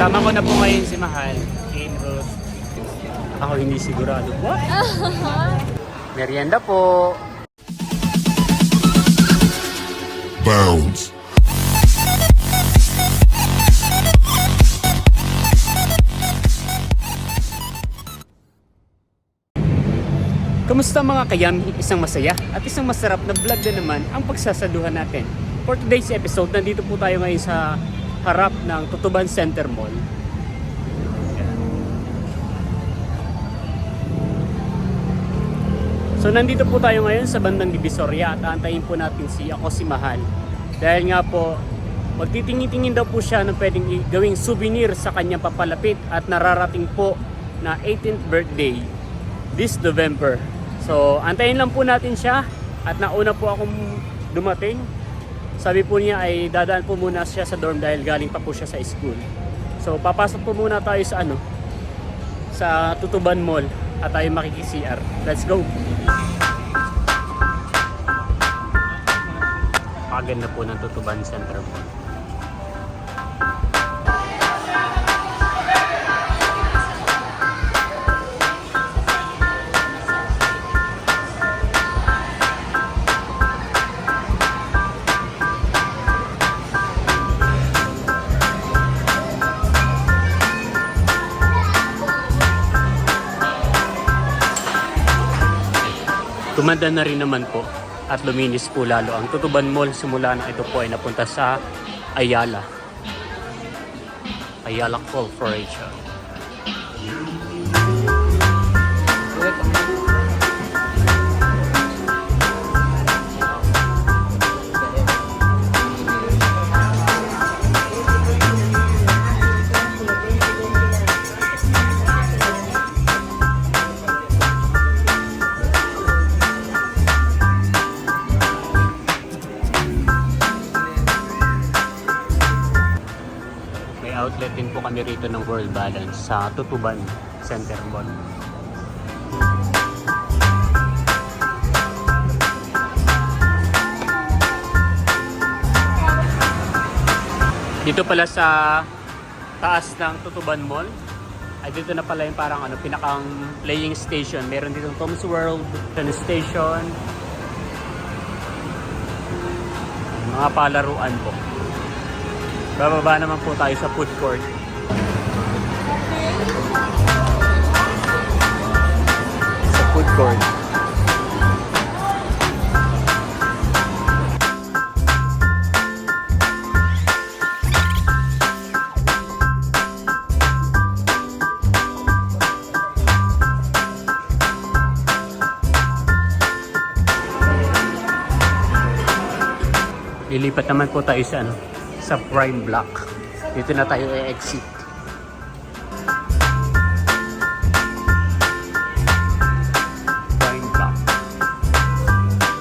Kasama ko na po ngayon si Mahal in Rose. Ako hindi sigurado. What? Merienda po. Bounds. Kamusta mga kayami? Isang masaya at isang masarap na vlog na naman ang pagsasaluhan natin. For today's episode, nandito po tayo ngayon sa harap ng Tutuban Center Mall. So nandito po tayo ngayon sa bandang Divisoria at aantayin po natin si ako si Mahal. Dahil nga po, magtitingin-tingin daw po siya ng pwedeng gawing souvenir sa kanyang papalapit at nararating po na 18th birthday this November. So, antayin lang po natin siya at nauna po akong dumating. Sabi po niya ay dadaan po muna siya sa dorm dahil galing pa po siya sa school. So, papasok po muna tayo sa ano sa Tutuban Mall at tayo makiki-CR. Let's go! Paganda po ng Tutuban Center Mall. Tumanda na rin naman po at luminis po lalo ang Tutuban Mall simula na ito po ay napunta sa Ayala. Ayala Corporation. May outlet din po kami rito ng World Balance sa Tutuban Center Mall. Dito pala sa taas ng Tutuban Mall, ay dito na pala yung parang ano, pinakang playing station. Meron dito Tom's World, Sun Station, mga palaruan po. Bababa naman po tayo sa food court. Sa food court. Lilipat naman po tayo sa ano, sa prime block. Dito na tayo i-exit. Prime block.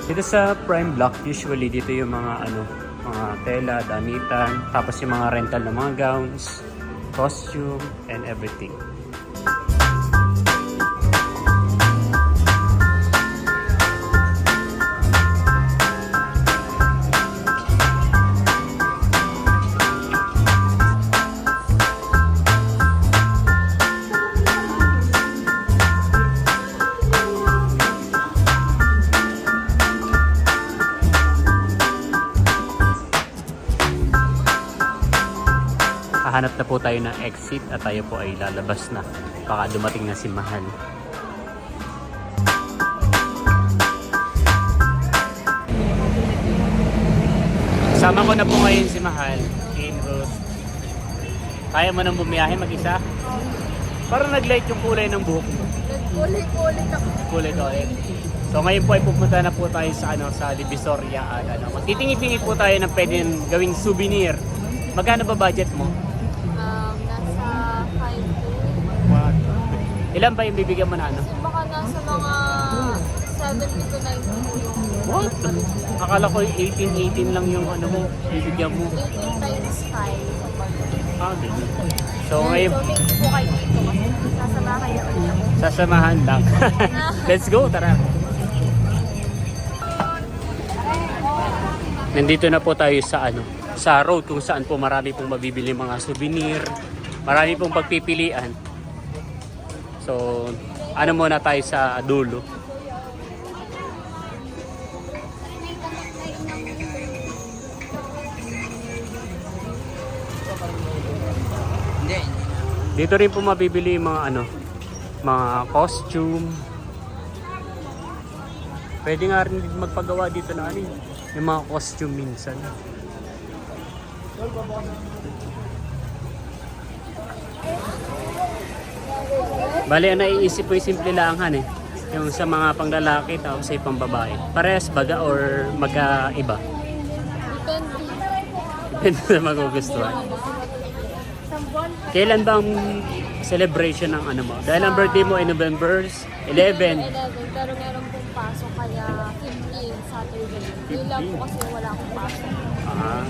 Dito sa prime block, usually dito yung mga ano, mga tela, damitan, tapos yung mga rental ng mga gowns, costume, and everything. Hahanap na po tayo ng exit at tayo po ay lalabas na. Baka dumating na si Mahal. Sama ko na po ngayon si Mahal in Rose. Kaya mo nang bumiyahe mag-isa? Parang nag-light yung kulay ng buhok mo. Nagkulit-kulit ako. Kulay ulit. So ngayon po ay pupunta na po tayo sa ano sa Divisoria at ano. Magtitingi-tingi po tayo ng pwedeng gawing souvenir. Magkano ba budget mo? Ilan ba yung bibigyan mo na ano? Baka nasa mga 70 to 90 po yung What? Akala ko 18-18 lang yung ano mo, bibigyan mo. 18 times 5. Ah, ganun. So ngayon, So, thank you po kay Tito kasi sasama kayo ulit ako. sasamahan lang. Let's go, tara. Nandito na po tayo sa ano, sa road kung saan po marami pong mabibili mga souvenir, Marami pong pagpipilian. So, ano muna tayo sa dulo. Dito rin po mabibili yung mga ano, mga costume. Pwede nga rin magpagawa dito na ano, yung mga costume minsan. Bali, ang naiisip ko yung simple lang han eh. Yung sa mga panglalaki tapos sa pang babae. Parehas baga or magkaiba? Depende. Sa magugustuhan. Kailan bang celebration ng ano mo? Dahil ang birthday mo ay November 11. 11, pero meron pong pasok kaya 15 Saturday. Yun lang po kasi wala akong pasok. Ah.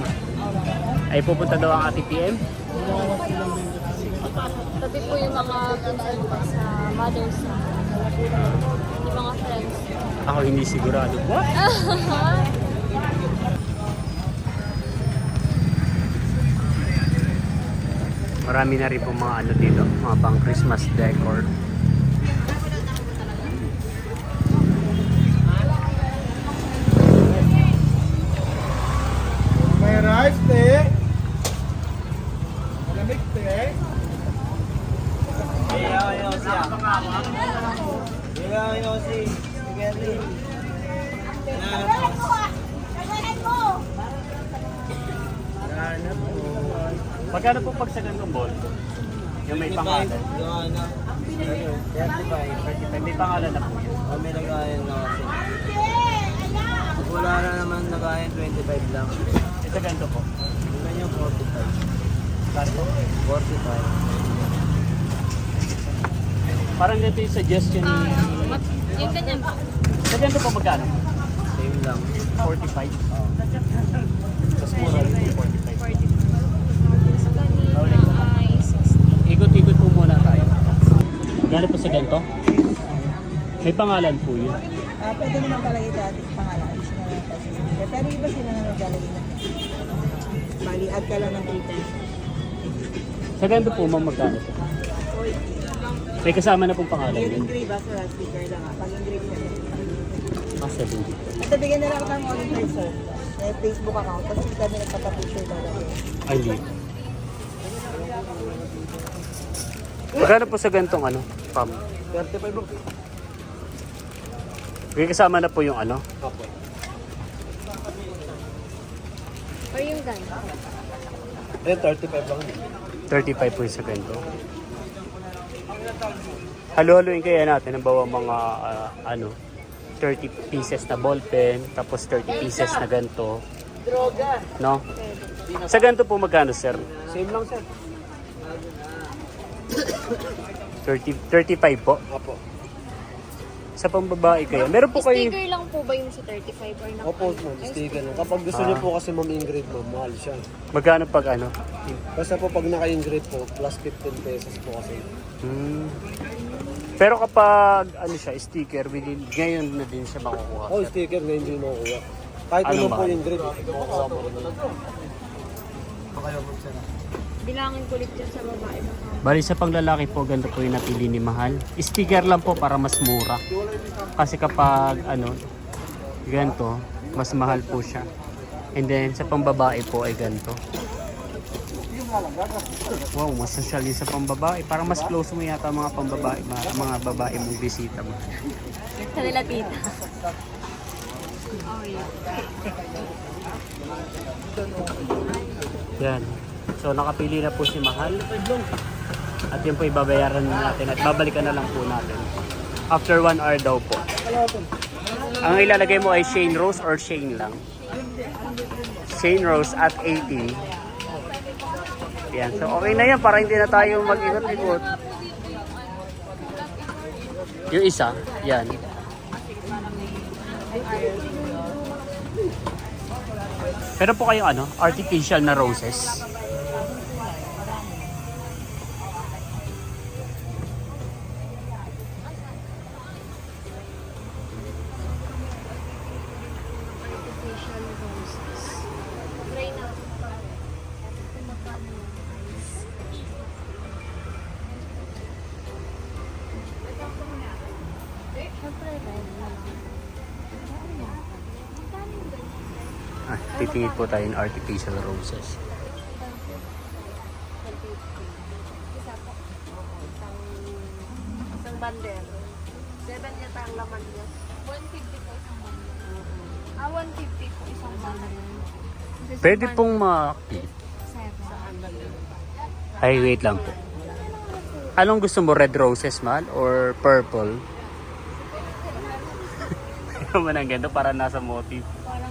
Ay pupunta daw ang ati PM? Tabi po yung mga pinsan ko sa mother's side. Yung mga friends. Ako hindi sigurado. What? Marami na rin po mga ano dito, mga pang Christmas decor. Magkano po pag sa ganung ball? Yung may pangalan. Yung ano, 35. May pangalan na po yun. O may nagayan na kasi. Pag wala na naman nagayan, 25 lang. Ito ganito po. Yung ganyan, 45. Kano po? 45. Parang ganito yung suggestion ni... Yung ganyan po. Sa ganito po magkano? Same lang. 45. Mas mura rin yung 45. Sa kanina ay 60. Ikot-ikot po muna tayo. Gano'n po sa ganito? May pangalan po yun. Ah, pwede naman palagay dati pangalan. Na sticker. Pero iba sila na naglalagay na. Bali, add ka lang ng 3 pesos. Sa ganito po, ma'am, magkano po? May kasama na pong pangalan Yung yun. engrave ah, sa sticker lang ah. Pag engrave ka Ah, 70. At bigyan na lang ako ng all-in sir. May Facebook account. Tapos hindi kami nagpapapicture talaga. Ay, hindi. Magkano po sa ganitong ano? Pam. 35 bro. May kasama na po yung ano? Or yung ganito. Eh, 35 lang. 35 po yung sa ganito. Halo-haloin kaya natin ang bawa mga ah, ano 30 pieces na ballpen tapos 30 pieces na ganito. No? Sa ganito po magkano sir? Same lang, sir. 30 35 po. Opo. Sa pambabae kaya. Meron po kayo Sticker lang po ba yung sa 35 or naka? Opo, ma'am. Sticker lang. Kapag gusto niyo po kasi ma'am engrave, ma'am, mahal siya. magkano pag ano? Basta po pag naka-engrave po, plus 15 pesos po kasi. Hmm. Pero kapag ano siya, sticker, within, ngayon na din siya makukuha. Oh, sticker na hindi mo makuha. Kahit Ano ano, po mahal? yung grade, makukuha mo rin. Bilangin ko ulit dyan sa babae. Bali sa panglalaki po, ganito po yung napili ni Mahal. Sticker lang po para mas mura. Kasi kapag ano, ganito, mas mahal po siya. And then sa pambabae po ay ganito. Wow, mas social yun sa pambabae. Parang mas close mo yata mga pambabae, mga, mga babae mong bisita mo. Kanila tita. Yan. So nakapili na po si Mahal. At yun po ibabayaran na natin at babalikan na lang po natin. After one hour daw po. Ang ilalagay mo ay Shane Rose or Shane lang? Shane Rose at 80. Yan. So okay na yan para hindi na tayo mag-ikot-ikot. Yung isa, yan. Pero po kayong ano, artificial na roses. Ah, titingin po tayo ng artificial roses. Isang, bander. Seven yata ang laman niya. 150 po isang bander. Ah, 150 po isang bander. This Pwede pong. Seven. Ay, wait lang po. Anong gusto mo? Red roses, mahal? Or purple? Naman ang ganda para nasa motif. Parang.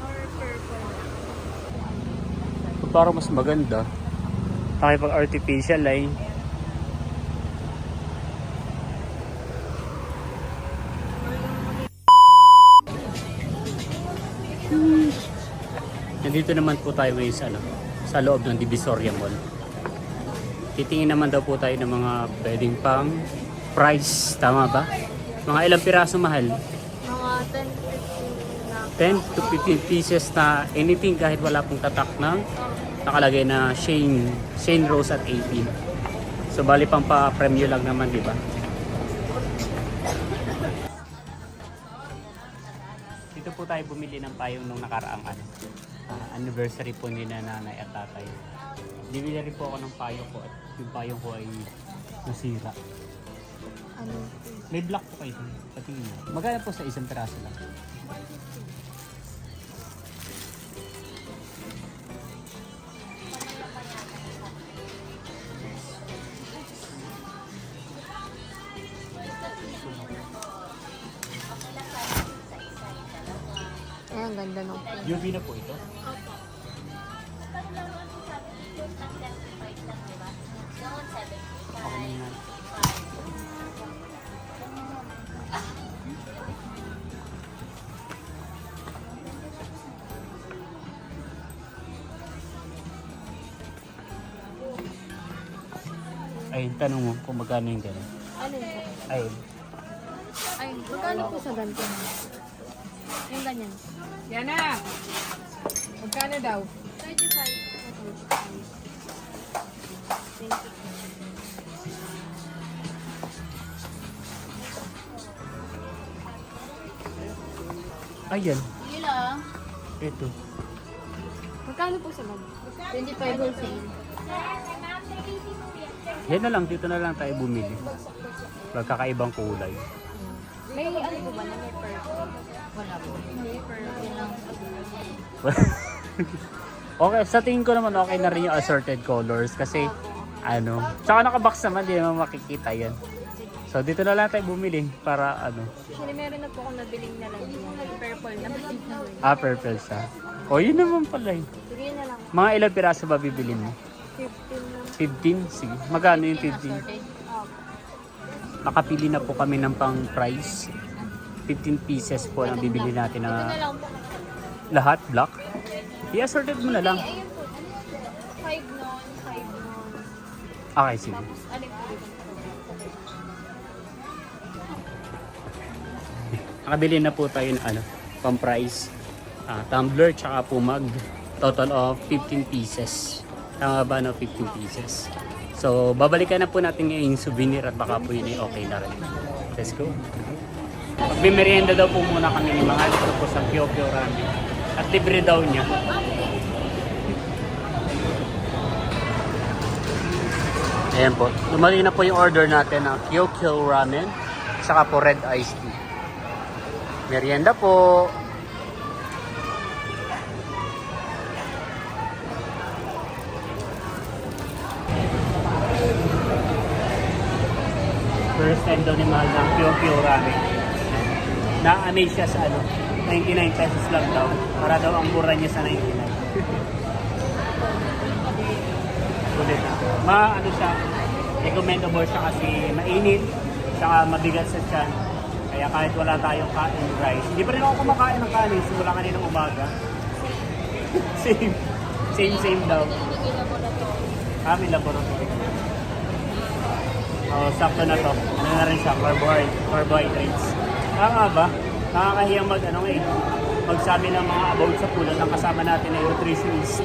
Or purple. Parang mas maganda. Nakipag artificial ay. Nandito naman po tayo ngayon sa, ano, sa loob ng Divisoria Mall. Titingin naman daw po tayo ng mga pwedeng pang price. Tama ba? Mga ilang piraso mahal? Mga 10-15 na. 10 to 15 pieces na anything kahit wala pong tatak ng nakalagay na Shane Shane Rose at 18. So bali pang pa-premyo lang naman, di ba? Dito po tayo bumili ng payong nung nakaraang ano, ah, anniversary po ni na nanay at tatay. Bibili rin po ako ng payo ko at yung payong ko ay nasira. Ano? May black po kayo. Patingin mo. Magkano po sa isang piraso lang? UV na po ito. Okay na. Ay, tanong mo kung magkano yung gano'n. Ano yun? Ay, Ay, magkano po sa ganito? Yung ganyan. Yan na! Magkano daw? 35. Thank you. ayan. Sige lang. Ito. Magkano po sa ganito? 25 wholesale. Yan na lang, dito na lang tayo bumili. Magkakaibang kulay. May ano po ba na may purple? Wala po. May purple lang. okay, sa tingin ko naman okay na rin yung assorted colors kasi ano, tsaka nakabox naman, di naman makikita yan. So dito na lang tayo bumili para ano, Actually, meron na po akong nabiling na lang yung purple na ah, purple sa. O yun naman pala eh. Sige na lang. Mga ilang piraso ba bibilin mo? 15 lang. 15? Sige. Magkano yung 15? Opo. Nakapili na po kami ng pang price. 15 pieces po ang bibili natin na lahat black. I-assorted mo na lang. Ayun po. 5 non, 5 non. Okay, sige. Nakabili na po tayo ng ano, pang price. Ah, tumbler tsaka po mug. Total of 15 pieces. Tama ba no? 15 pieces. So, babalikan na po natin ngayon yung souvenir at baka po yun ay okay na rin. Let's go. Magmimerienda daw po muna kami ni Mahal ito po sa Pio Pio Ramen. At libre daw niya. Ayan po. Lumali na po yung order natin ng Kyokyo Ramen. Saka po red iced tea. Merienda po. Time daw ni Mahal ng Pure Pure Ramen. Na-amaze siya sa ano, 99 pesos lang daw. Para daw ang mura niya sa 99. Ulit. Ma, ano siya, recommendable siya kasi mainit, saka mabigat sa tiyan. Kaya kahit wala tayong kain rice, hindi pa rin ako kumakain ng kanin simula kaninang umaga. same. Same, same daw. Kami laboratory. Oh, sakto na to. Ano na rin siya, carbohydrates. Tama ba? Nakakahiyang mag, ano eh, magsabi ng mga about sa pulot ang kasama natin ay nutritionist.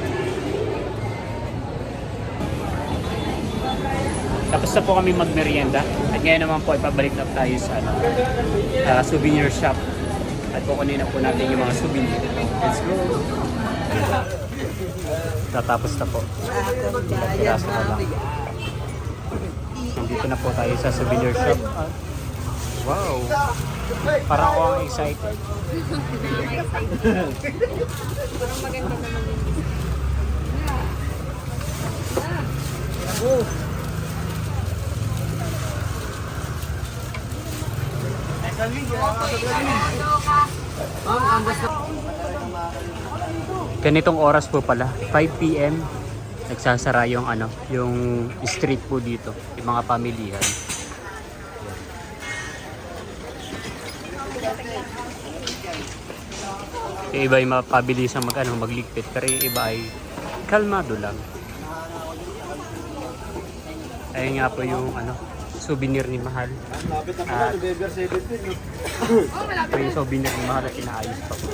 Tapos na po kami magmerienda. At ngayon naman po, ipabalik na tayo sa ano, ah, souvenir shop. At kukunin na po natin yung mga souvenir. Let's go! Tatapos na po. Piraso na lang. Nandito na po tayo sa souvenir shop. Wow! Parang ako ang excited. Parang maganda naman yung Ganitong oras po pala, 5 p.m. Nagsasara yung ano, yung street po dito, yung mga pamilihan. Yung iba ay mapabilis ang mag, ano, magligpit, pero yung iba ay kalmado lang. Ayun nga po yung ano, souvenir ni Mahal. Lapit na Ah. po, November 17. no? Ito yung souvenir ni Mahal at inaayos pa po.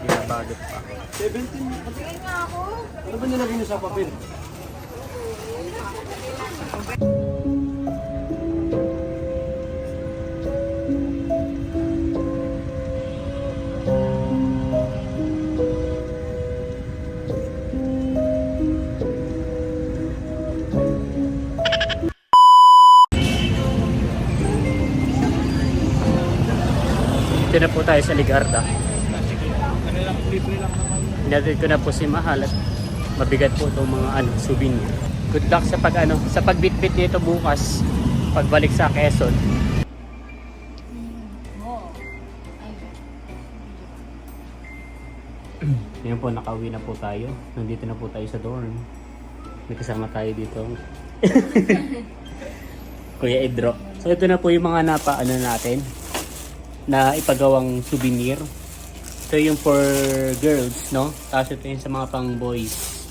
Binabalot pa. 17. Ano ba nilagay niyo sa papel? Sa Ligarda. Hinatid ko na po si Mahal at mabigat po itong mga ano, souvenir. Good luck sa pag ano, sa pagbitbit nito bukas pagbalik sa Quezon. Ngayon po, nakauwi na po tayo. Nandito na po tayo sa dorm. May kasama tayo dito. Kuya Edro. So ito na po yung mga napa ano natin na ipagawang souvenir. Ito yung for girls, no? Tapos ito yung sa mga pang boys.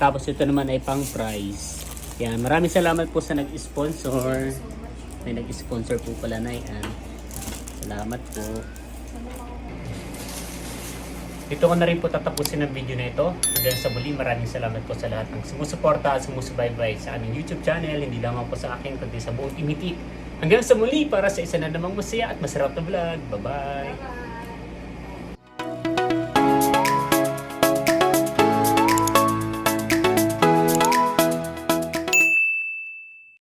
Tapos ito naman ay pang prize. Yan, maraming salamat po sa nag-sponsor. May nag-sponsor po pala na yan. Salamat po. Dito ko na rin po tatapusin ang video na ito. Hanggang sa muli, maraming salamat po sa lahat ng sumusuporta at sumusubaybay sa aming YouTube channel. Hindi lamang po sa akin, kundi sa buong imitik. Hanggang sa muli para sa isa na namang masaya at masarap na vlog. Bye-bye!